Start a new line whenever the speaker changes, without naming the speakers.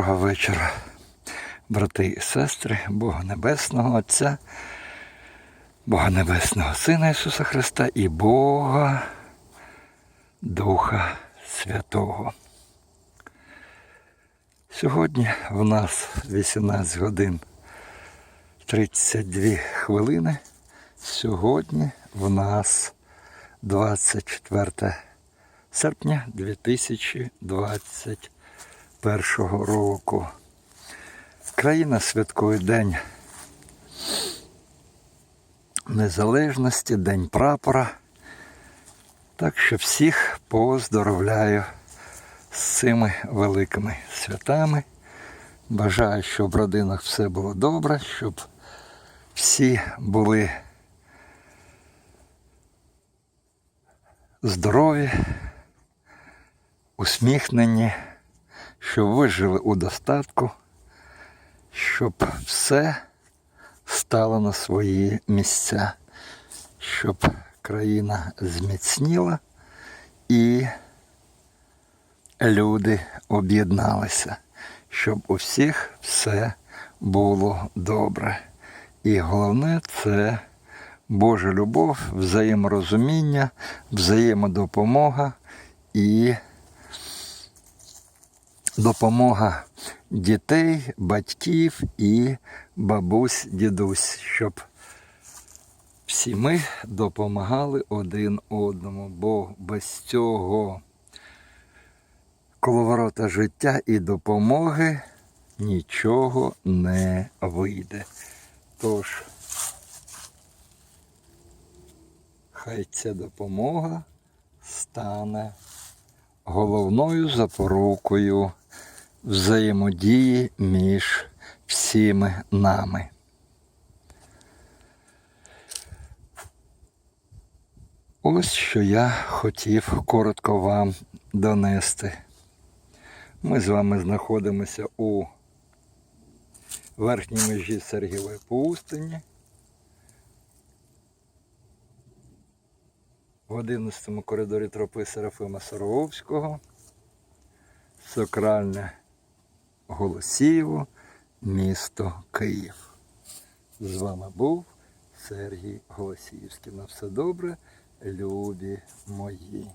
Доброго вечора, брати і сестри, Бога Небесного Отця, Бога Небесного Сина Ісуса Христа і Бога Духа Святого. Сьогодні в нас 18 годин 32 хвилини. Сьогодні в нас 24 серпня 2021 року. Країна святкує День Незалежності, День прапора. Так що всіх поздоровляю з цими великими святами. Бажаю, щоб в родинах все було добре, щоб всі були здорові, усміхнені, щоб ви жили у достатку, щоб все стало на свої місця, щоб країна зміцніла і люди об'єдналися, щоб у всіх все було добре. І головне це Божа любов, взаєморозуміння, взаємодопомога і допомога дітей, батьків і бабусь, дідусь, щоб всі ми допомагали один одному, бо без цього коловорота життя і допомоги нічого не вийде. Тож, хай ця допомога стане головною запорукою взаємодії між всіми нами. Ось що я хотів коротко вам донести. Ми з вами знаходимося у верхній межі Сергієвої пустині. В 11 коридорі тропи Серафима Саровського. Сакральне Голосіїво, місто Київ. З вами був Сергій Голосіївський. На все добре, любі мої.